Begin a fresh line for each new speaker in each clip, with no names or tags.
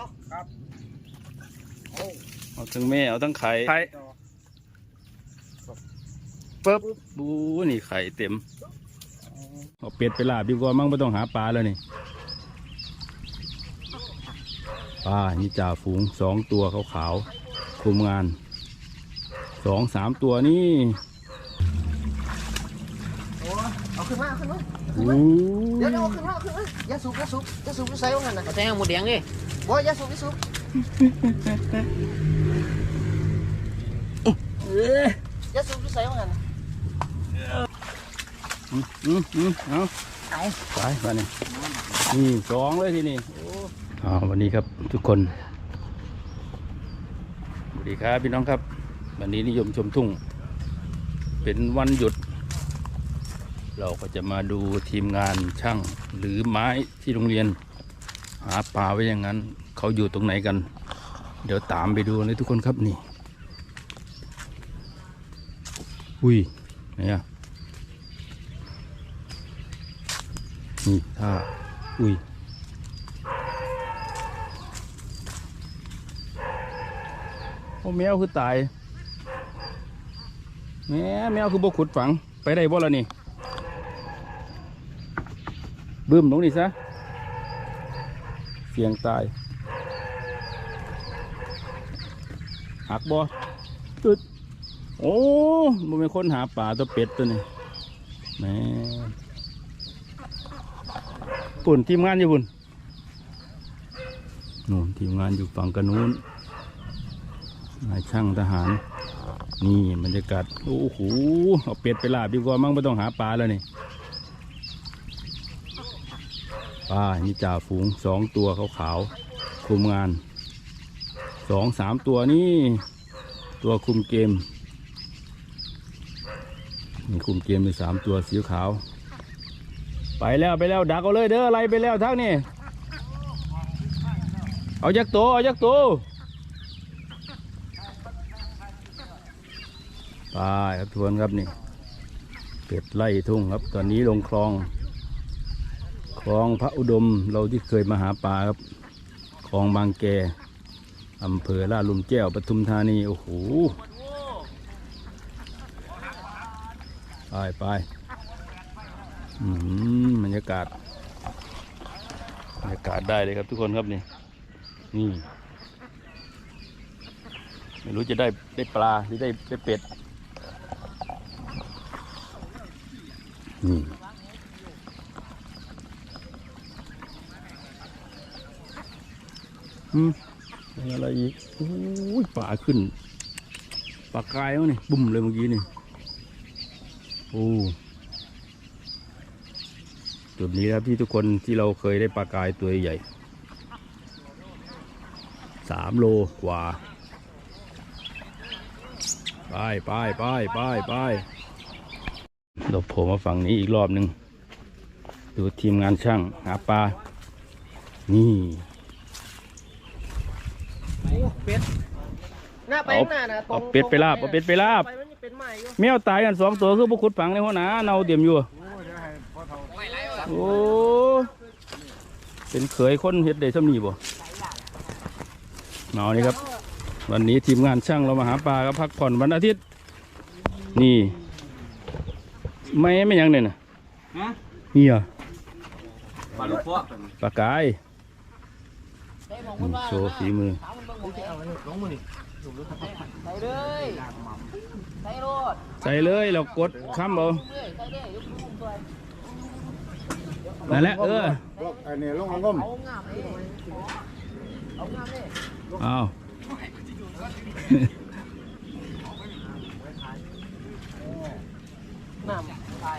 เนาะ
ครับ
เอาทั้งแม่เอาทั้งไข่ไข่ปึ๊บบูนี่ไข่เต็มเอาเป็ดไปลาบดีกว่ามั่งไม่ต้องหาปลาแล้วนี่ปลานี่จ่าฝูงสองตัวขาวๆคุมงานสองสามตัวนี่
โอ้เอาขึ้นมาเอา ขึ้นมา
อู้
เดี๋ยวเดี๋ยวเอาขึ้นมาเอาขึ้นมาอย่าสูบอย่าสูบอย่าสูบอย่าใส่ว่างั้นนะ
เอาแทงหมดแดงดิ
บ่อย่าสูบอย่าสูบอย่าสูบอย่าใส่ว่างั้น
อืมอืมอืมเอาไปมานี่นี่สองเลยที่นี่เอาวันนี้ครับทุกคนสวัสดีครับพี่น้องครับ วันนี้นิยมชมทุ่ง เป็นวันหยุด เราก็จะมาดูทีมงานช่างหรือไม้ที่โรงเรียน หาปลาไว้อย่างนั้น เขาอยู่ตรงไหนกัน เดี๋ยวตามไปดูเลยทุกคนครับนี่ อุ้ยไหนอะนี่ท่าอุ้ยโอ้แมวคือตายแม่แมวคือบกขุดฝังไปได้บ่ละนี่ บึ้มลงนี่ซะ เสียงตาย หักบ่ตึดโอ้มันเป็นคนหาป่าตัวเป็ดตัวนี้แม่ปุ่นทีมงานอยู่ปุ่นนู่นทีมงานอยู่ฝั่งกันนู้นนายช่างทหาร นี่บรรยากาศโอ้โหเอาเป็ดไปลาบดีกว่ามั่งไม่ต้องหาปลาแล้วนี่ ปลานี่จ่าฝูงสองตัวขาวๆคุมงานสองสามตัวนี่ตัวคุมเกมนี่คุมเกมมีสามตัวสีขาว ไปแล้วไปแล้วดักเอาเลยเด้ออะไรไปแล้วทั้งนี่เอายักษ์โตเอายักษ์โตไปครับทวนครับนี่เป็ดไล่ทุ่งครับตอนนี้ลงคลอง คลองพระอุดมเราที่เคยมาหาปลาครับคลองบางแกอำเภอลาดลุมแก้วปทุมธานี โอ้โห ไปไปอืมบรรยากาศบรรยากาศได้เลยครับทุกคนครับนี่ นี่ ไม่รู้จะได้ได้ปลาหรือได้ได้เป็ด นี่ อะไรอีกโอ้ยป่าขึ้นปลากายมั้งนี่บุ่มเลยเมื่อกี้นี่โอ้จุดนี้ครับที่ทุกคนที่เราเคยได้ปลากายตัวใหญ่สามโลกว่าไปไปไปไปไปเราโผล่มาฝั่งนี้อีกรอบหนึ่งดูทีมงานช่างหาปลานี่
เป็ดหน้าไปข้างหน้านะตรง
เอาเป็ดไปลาบเอาเป็ดไปลาบ
ไปมันจะเป็นใหม่อยู่
แมวตายกันสองตัวคือพวกขุดฝังในหัวหนาเนาเตรียมอยู่โอ้เป็นเขยคนเฮ็ดได้ซ้ำนี่บ่เอานี่ครับ วันนี้ทีมงานช่างเรามาหาปลาครับพักผ่อนวันอาทิตย์ นี่ ไม่ไม่หยังเนี่ยนะ
ฮะ
นี่เหรอ
ปลาลูกพวก
ปลากายนี่ โชว์ฝีมือ
ใส่เลยใส่รถ
ใส่เลยเรากดค้ำเอา
เรื่อยใส่เลยยกมือตัว
นั่นแหละเออ
อันนี้ลงงม
เอางามเลยเอางามเลย
เอา
น้ำตาย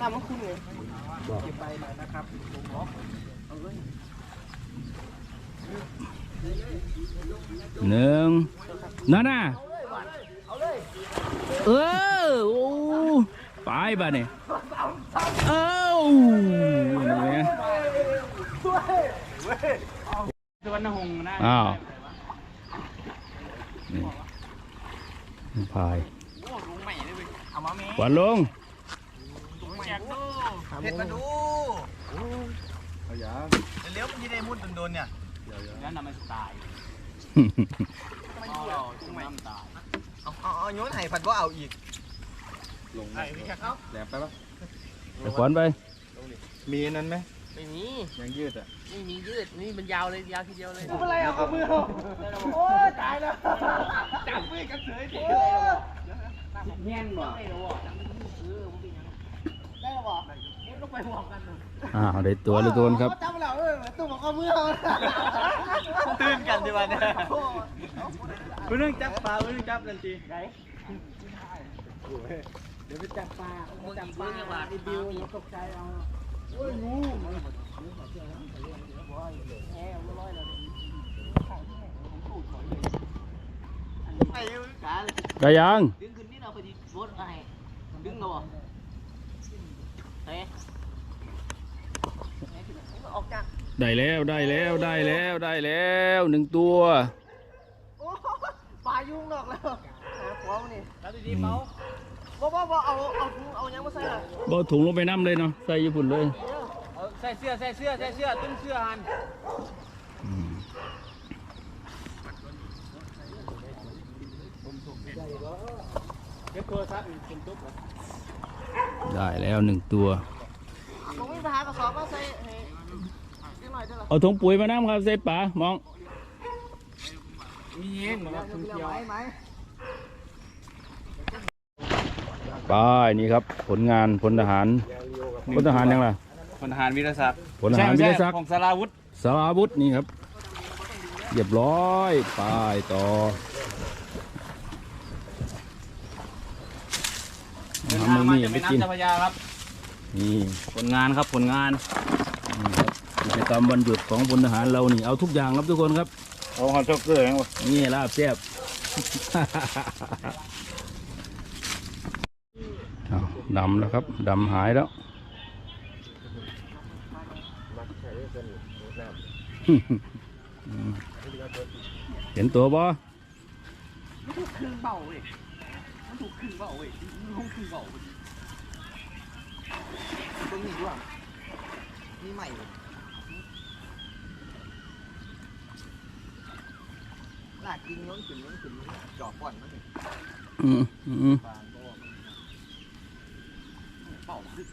น้ำมันคุ้นเลยเก็บไปนะครับ
หนึ่งนั่นน่ะ
เอาเลย
เออโอ้ไปบ้านี่เอ้าเนี่ย
สวรรณหงส์นะ
อ้าวนี่พาย
เอามาแม่
ขวัญลง
แจกดู
เห็ดมาดู
เลี้ยวมันยี่ได้มุดโดนๆเนี่ยแล้วนำมันตาย
ไม่
อ๋อ
รู้
จุ่มน้ำตาย
เอาเอาเอาโยนให้ผัดว่าเอาอีกลง
ไอ้พี่ครับ
แหลมไปปะ
ไปขวานไป
มีนั้นไหม
ไม่มี
ยังยืดอะ
ไม่มียืดนี่มันยาวเลยยาวทีเดียวเลย
อะไรเอาเอามือเอาโอ้ยตายแล้วจับมือกันเฉยดิเงี้ยนบ่
ไม่รู้อะเออมันเป็นยังได้หรอ ลูกไปบอกกัน
อ้าวได้ตัวเลยตัวครับ
จำแล้วเออตู้บอกเอามือเอาตื่นกันดีวันเนี่ย
คุณนึงจับปลาคุณนึงจับทันที
ไหน
เดี๋ยวไปจับปลา
จับปลาไอ้บิวตกใจเอาโอ้ยงูแง่ไม่ร้อยเลยไอ้ยูกาเลย
ได้ยัง
ดึงขึ้นนี่เราไปดีรถไอ้ดึงเราอะเฮ้ยออกจาก
ได้แล้วได้แล้วได้แล้วได้แล้วหนึ่งตัว
โอ้ปลายุ่งดอกแล้วหาหัวมันนี่
แล้วดีๆเมา
บ่บ่บ่เอาเอาถุงเอายังมาใส่ละ
บ่ถุงลงไปน้ำเลยเนาะใส่ญี่ปุ่นเลย
เอาใส่เสื้อใส่เสื้อใส่เสื้อตึ้งเสื้อหัน
อืม
เก็บโทรศัพท์เป็นตุ๊บแล้ว
ได้แล้วหนึ่งตัว
ผมมีทหารกระสอบมาใส่ให้นิดหน่อย เด้อ
เอาถุงปุ๋ยมาน้ำครับใส่ป่ามอง
มีเงี้ยนมาทุ่งเขียว
ไหมไหม
ไปนี่ครับ ผลงานพลทหารพลทหารยังล่ะ
พลทหารวิรศักดิ์
พลทหารวิทยาศักดิ์
ของสาราวุธ
สารวุธนี่ครับเรียบร้อยไปต่อ
เดิน
หา
ทาง
มื
มา
อนี่
จาก
ไป
แม่
กิน
น้ำเจ้าพระยาครับ
นี่
ผลงานครับผลงาน
นี่ครับ กิจกรรมวันหยุดของพลทหารเรานี่เอาทุกอย่างครับทุกคนครับ
เอาคอนโทรเกอร์ยังวะ
นี่ลาบแซ่บอ้าวดำแล้วครับดำหายแล้วเห็นตัวบ่
มันถูกครึ่งเบาเว้ยมันถูกครึ่งเบาเว้ยมันลงครึ่งเบาเว้ยตรงนี้ด้วยนี่ใหม่ ลยลากกินย้อนขึ้นย้อนขึ้นจอบก่อนมันนี่
อืมอืม
เบาคือ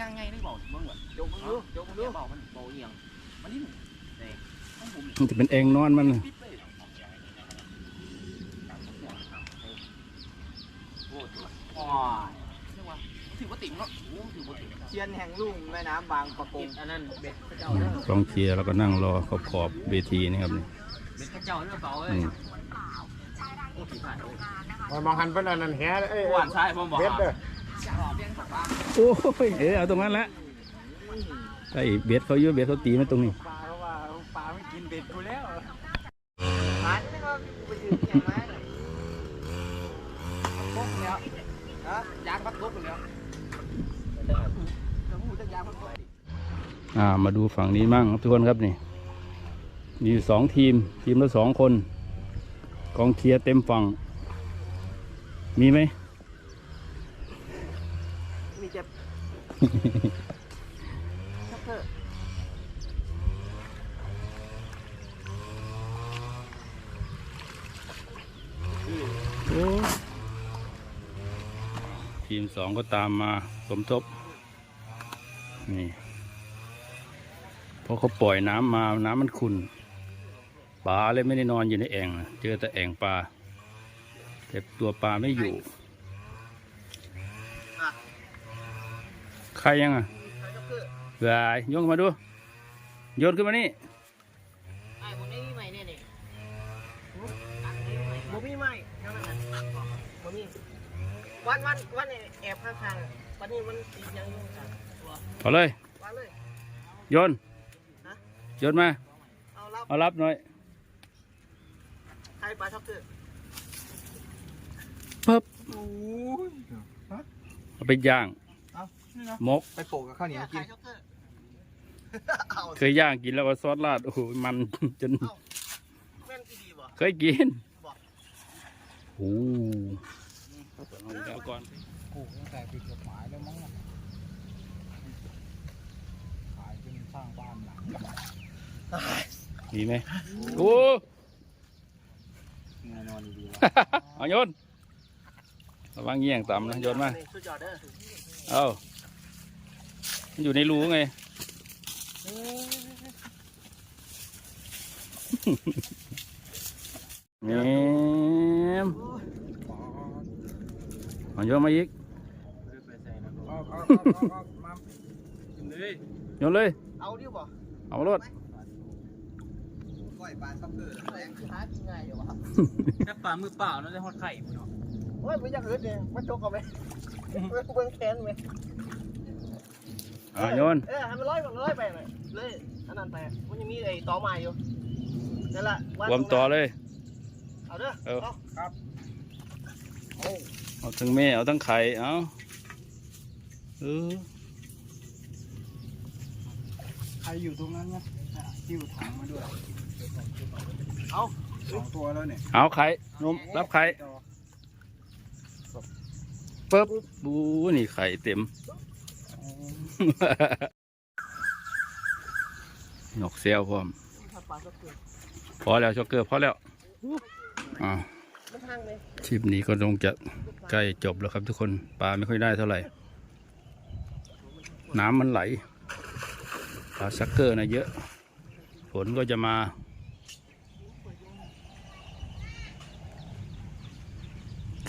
ยังไงได้เบาเบิ่งว่ะโจกมึงดูโจกมึงดูเบามันเบาเอียงมันนี่เด้ต้องผม
มันจะเป็นเองนอนมันน่ะ
ปิดเลยโอ้ตัว
อ๋อ
เรียกว่าถือว่าติ๋งเนาะโอ้ถือว่าติ๋ง
เชียนแห่งลุ่มแม่น้ำบางประก
เบ็
ง
ดอันนั้นเบ็ดพระเจ้า
อืม
เด้อก
องเชียร์แล้วก็นั่งรอขอบขอบเวทีนี่ครับนี่
เบ็ดพระเจ้าเด้อเบาเอ้
อื
ย
ม
โอ้ถือผ่านเลย
มันมองหันเป็นอันนั้นแฮเอ้ย
หวานชายผมบอก
เบ็ดเด้อ
เบี้ยงสักบ้าง
โอ้ยเดี๋ยวเอาตรงนั้นแหละไอ้เบียดเขาเยอะเบียดเขาตีมันตรงนี้
ปลาเพราะว่าปลาไม่กินเบ็ดกูแล้ว
หาที่ว่าไปยืนเขียนไม้เลยปุ๊บแล้วฮะยางพักปุ๊บแล้วแล้วหูจะยางพักปุ๊บ
อ่า มาดูฝั่งนี้มั่งครับทุกคนครับนี่ มีอยู่สองทีม ทีมละสองคน กองเชียร์เต็มฝั่ง มีไหม
มีเจ็บชักเถอะ
โอ้ทีมสองก็ตามมาสมทบ นี่ เพราะเขาปล่อยน้ำมา น้ำมันขุ่น ปลาเลยไม่ได้นอนอยู่ในแอ่งเจอแต่แอ่งปลาแต่ตัวปลาไม่อยู่ใครยังอะ
ชักเถอะ
เฮ้ยโยนมาดูโยนขึ้นมานี่
ไอ้ผมไม่มีใหม่เนี่ยนี่ผมมีใหม่วันวันวันวันแอบข้างๆวันนี้มันตียังยุ่งกันตัว
เอเลย โยนโยนมา
เอารับ
เอารับหน่อย
ใครปลาชักเถอะ
ปึ๊บเอาไปย่างมก
ไปโปะกับข้าวเหนียวกิน
ใครชักเถอะเอา
เคยย่างกินแล้วก็ซอสราด โอ้โห มันจน
แม่นที่ดีบ่
เคยกิน
บอก
โอ้เอาก่อน
กูตั้งแต่ปิดกฎหมายแล้วมั้งนะขายจนสร้างบ้านหลัง
มีไหมโอ้
แน่นอนดี
เอาโยนระวังเงี้ยงต่ำนะโยนมา
สุดยอดเด้อ
เอามันอยู่ในรูไงแหมเอาโยนมาอีก
เอาเอาเอาเอามา
โยนเลย
เอาดิบ่
เอามารถ
ก้อยปลาซับเกอร์แรงคือหากินง่ายอยู่วะ
แค่ปลามือเปล่านั่นได้ฮอดไข่พุ่นเนาะ
โอ้ยมันอยากเอิดเนี่ยมาโจกเอาไหมเบิ่งแขนไหม
เอาโยน
เออให้มันร้อยมันร้อยไปเลยเลยอันนั้นไปมันยังมีไอ้ตอไม้อยู่นั่นแหละ
รวมต่อเลย
เอาเด้อ
เออ
เอา
เอาทั้งแม่เอาทั้งไข่เอาเออ
ใครอยู่ตรงนั้นนะหิ้วถังมาด้วย
เอา
สองตัวแล้วเนี่ย
เอาไข่นมรับไข่ปึ๊บบูนี่ไข่เต็ม นกเซลพร้อม
ปลาซับเกอร์
พอแล้วช็อกเกอร์พอแล้วอ่า
มันทางเลย
คลิปนี้ก็คงจะใกล้จบแล้วครับทุกคนปลาไม่ค่อยได้เท่าไหร่ น้ำมันไหลปลาซักเกอร์นะเยอะ ฝนก็จะมา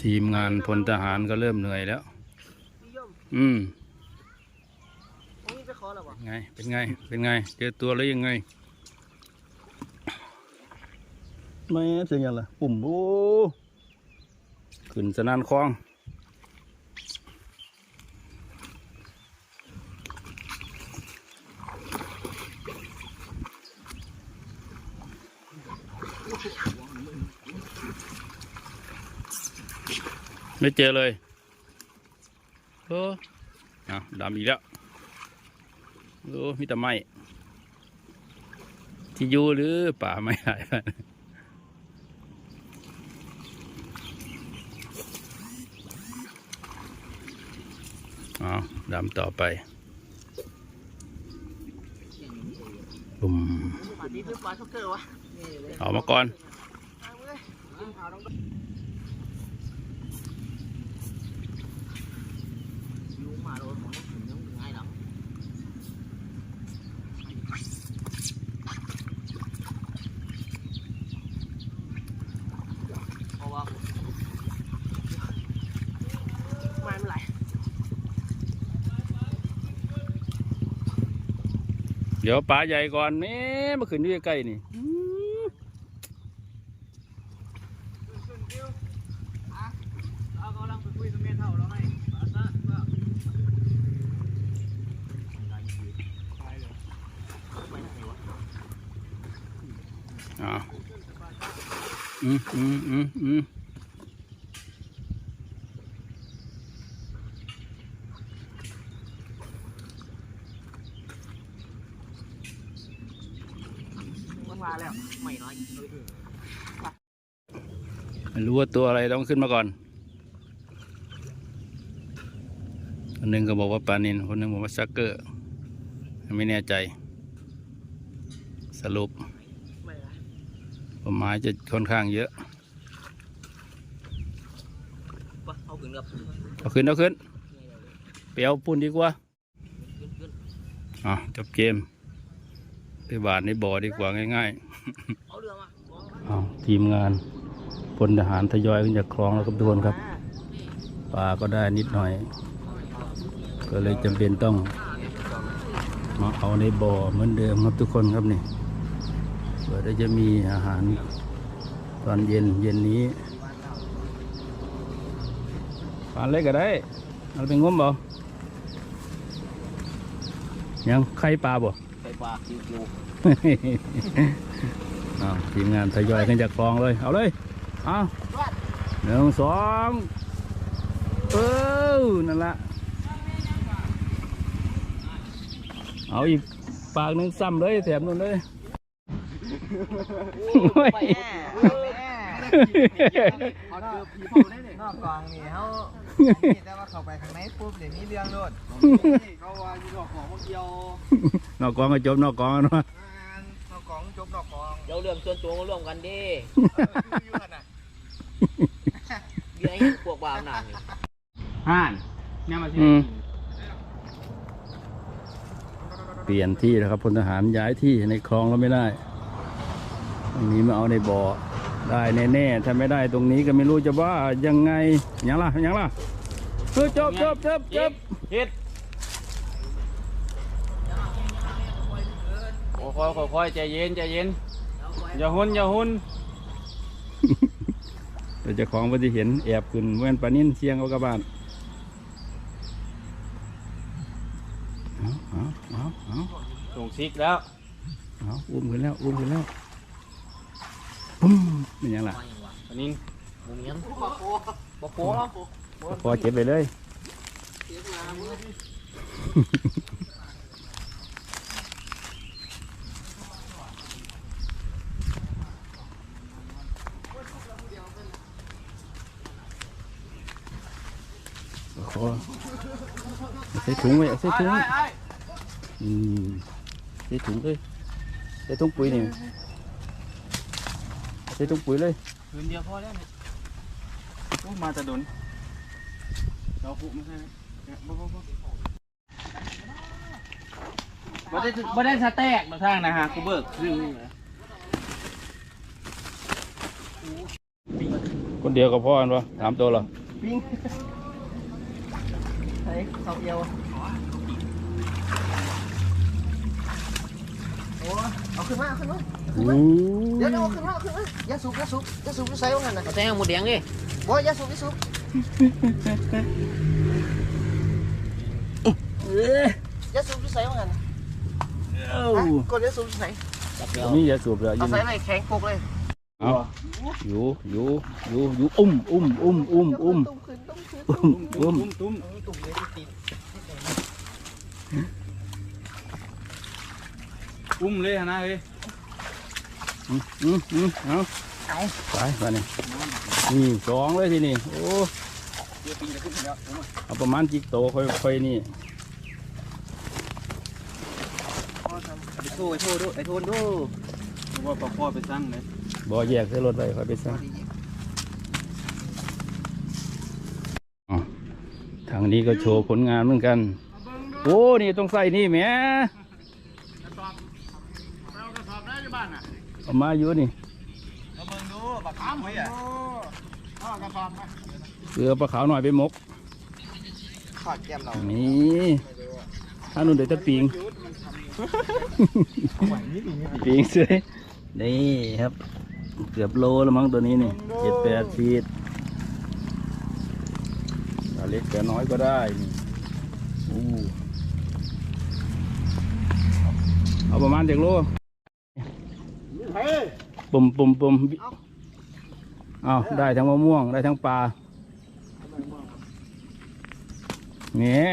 ทีมงานพลทหารก็เริ่มเหนื่อยแล้ว
นิยม
อืม
ตรงนี้ไปขอแล้วบ่
ไง เป็นไง เป็นไง เจอตัวแล้วยังไง ไม่เสียงยังล่ะปุ่มโอ้ขึ้นสนานคลอง ไม่เจอเลยโอ้อะดำอีกแล้วโอ้มีแต่ไม้ที่อยู่หรือป่าไม้หายไปเอาดำต่อไปบุ่ม
ปลาดีหรือปลาซับเกอร์วะ
เอามาก่อน
เอาเว้ยเอาลงลุงมาโดนหมอถึงยังง่ายหรอเพราะว่าไม่เป็นไร
เดี๋ยวป่าใหญ่ก่อนแม่มาขึ้นอยู่ใกล้ๆนี่อื้อ
เอากำลังไปคุยกับแม่เฒ่าแล้วให้ปลาซ่าว่า
เอา อืมอืมอืมอืม
มันมาแล้วไม่น้อย
ไม่รู้ว่าตัวอะไรต้องขึ้นมาก่อนคนหนึ่งก็บอกว่าปลานินคนหนึ่งบอกว่าซักเกอร์ ไม่แน่ใจ สรุป ประมาณจะค่อนข้างเยอะ
ปะเอาขึ้นกับ
เอาขึ้นเอาขึ้นไปเอาปุ่นดีกว่า
ขึ้นขึ้น
อะจบเกมไปบาทในบ่อดีกว่าง่าย
เอาเรือมา
ๆอ้าวทีมงานพลทหารทยอยขึ้นจากคลองแล้วครับทุกคนครับปลาก็ได้นิดหน่อย ก็เลยจำเป็นต้องมาเอาในบ่อเหมือนเดิมครับทุกคนครับนี่เพื่อที่จะมีอาหารตอนเย็นเย็นนี้ปลาเล็กก็ได้เอาไปงมบ่ยังไข่ปลาบ่
ไข่ปลาคิวคิว
อ้าวทีมงานทยอยขึ้นจากคลองเลย เอาเลยเอาหนึ่งสองเออนั่นละเอาอีกปากหนึ่งซ้ำเลยแถมนู่นเลย
ไปแน่เอาเรือผีเผาได้เลย
นอกกองนี่เขาแต่ว่าเข้าไปข้างในปุ๊บเดี๋ยวมีเรื่องโลด
เขาว่าอยู่ดอกของเดียวน
อกกองก็จบนอกกองกันวะ
นอกกองจบนอกกอง
เจ้าเรื่องส่วนตัวมาร่วมกันดิ
อยู่กันน่ะ
เดี๋ยวให้พวกบ่าวหนังนี่
ห่านเนี่ยมาสิ
อืมเปลี่ยนที่แล้วครับพลทหารย้ายที่ในคลองแล้วไม่ได้ ตรงนี้มาเอาในบ่อได้แน่ๆถ้าไม่ได้ตรงนี้ก็ไม่รู้จะว่ายังไงยังล่ะยังล่ะเออจบจบจบจบ
เฮ็ดค่อยๆค่อยๆใจเย็นใจเย็นอย่าหุนอย่าหุน
เดี๋ยวเจะของปฏิเห็นแอบขึ้นแว่นปลานิ่นเสียงเอากระบาลเอาเอาเอา
ส่งซิกแล้ว
เอาอุ้มขึ้นแล้ว อุ้มขึ้นแล้ว ปุ้มเป็นยังล่ะ
อันนี้
มุมยังบ่โปบ่โปเนาะ
พอเจ็บไปเลยขอใส่ถุงไว้ใส่ถุงอืมใส่ถุงเลยใส่ถุงปุ๋ยนี่ใส่ถุงปุ๋ยเลย
คืนเดียวพอแล้วเนี่ยโอ้มาจะดนเราผูไม่ใช่ไหมเนี่ยบ่บ่บ่บ่ได้บ่ได้สแต็กมาทางนะฮะกูเบิกเรื่องนี้นะ
คนเดียวกับพ่อกันปะถามตัวเหรอ
ปิ้งใส่เขาเอียวโอ้ เอาขึ้นมาเอาขึ้นมา
อู้
เดี๋ยวเดี๋ยวเอาขึ้นมาเอาขึ้นมาอย่าสูบอย่าสูบอย่าสูบอย่าใส่ว่างั้นนะ
เอาแตงหมดแดงดิ
บ่อย่าสูบอย่าสูบอย่าสูบอย่าใส่ว่างั้น
เอ้า
ฮะกดอย่าสูบอย่าใส่
จับเดียว
ตรงนี้อย่าสูบเลย
เอา
ยิง
ใส่อะไรแข็งปกเลย
เอาอยู่อยู่อยู่อยู่อุ้มอุ้มอุ้มอุ้มอุ้ม
ตุ้มขึ้นตุ้มขึ้น
อุ้มอุ้ม
ตุ้ม
ตุ้มเลยที่ติด
อุ้มเลยฮะนะเฮ้ย
อืมอืมอืมเอาเอาไปไปนี่นี่สองเลยทีนี่โอ้เอาประมาณจิกโตค่อยค่อยนี่
ไอ้โทษไอ้โทษดูไอ้โทษดูว่าปอกพ่อไปสั่งเลย
บ่แยกใส่รถไปค่อยไปซะอ๋อทางนี้ก็โชว์ผลงานเหมือนกัน โอ้ นี่ต้องใส่นี่แหม เอามาอยู่นี่
เอาเบิ่งดูบักขามไว้อะ
เกลือปลาขาวหน่อยไปหมก
ขอดแก้มเรา
นี่ถ้านุ่นเดี๋ยวจะปิงปิงเสยนี่ครับ เกือบโลแล้วมั้งตัวนี้นี่เจ็ดแปดฟีตถ้าเล็กแต่น้อยก็ได้นี่อู้เอาประมาณเจ็ดโล ปุ่มปุ่มปุ่มเอาได้ทั้งมะม่วง ได้ทั้งปลาเนี่ย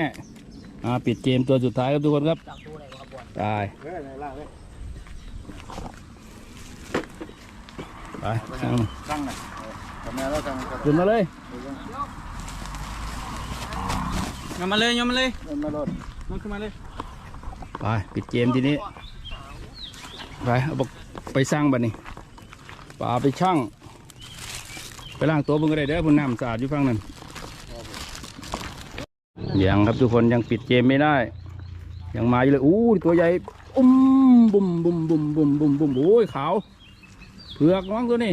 อ่าปิดเกมตัวสุดท้ายครับทุกคนครับ
จับตู้ไหนวะบอล
ตาย
เฮ้ยไหนล่ะเว้ย
ไปเอา
ตั้งหน่อยทำไมเราตั้ง
ขึ้นมาเลย
ยอมมาเลยยอมมาเลย
เงินมาลด
มันขึ้นมาเลย
ไปปิดเกมทีนี้ ไปเอาบอกไปสร้างบัดนี้ ป่าไปช่างไปล้างตัวเพิ่งก็ได้เด้อพุ่นน้ำสะอาดอยู่ฝั่งนั้นยังครับทุกคนยังปิดเกมไม่ได้ ยังมาอยู่เลยอู้ตัวใหญ่อุ้มบุ่มบุ่มบุ่มบุ่มบุ่มบุ่มโอ้ยขาวเผือกน้องตัวนี้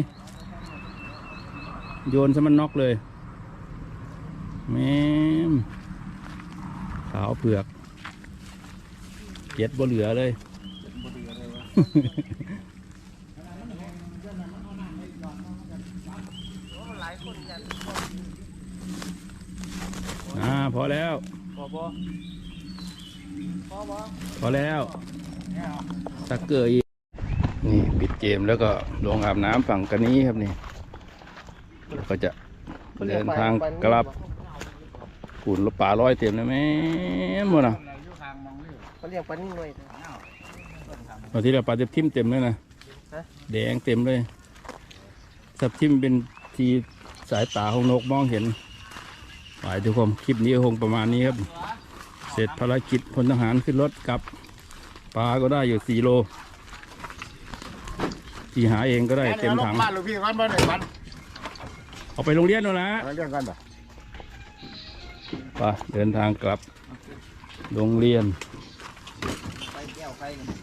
โยนซะมันน็อกเลยแม่มขาวเผือกเจ็ดบ่เหลือเลย อ่าพอแล้ว
พอพอ
พอแล้วสักเกอร์อีกนี่ปิดเกมแล้วก็ลงอาบน้ำฝั่งกันนี้ครับนี่แล้วก็จะเดินทางกลับกุ่นรถป่าร้อยเต็มเลยแม่นหมดอะ
เขาเรียกปลานิ่งเลย
ตอนที่เราปลาจะทิมเต็มเลยนะ
ฮะ
แดงเต็มเลยสับทิมเป็นทีสายตาของนกมองเห็น ไปทุกคนคลิปนี้ก็คงประมาณนี้ครับ เสร็จภารกิจพลทหารขึ้นรถกลับปลาก็ได้อยู่สี่โล ที่หาเองก็ได้เต็มถัง
บ้านลูกพี่วันบ้านไหนวัน
เอาไปโรงเรียนแล้วนะ
เรื่องกันป่ะ
ไปเดินทางกลับโรงเรียน
ไปแก้วใครกัน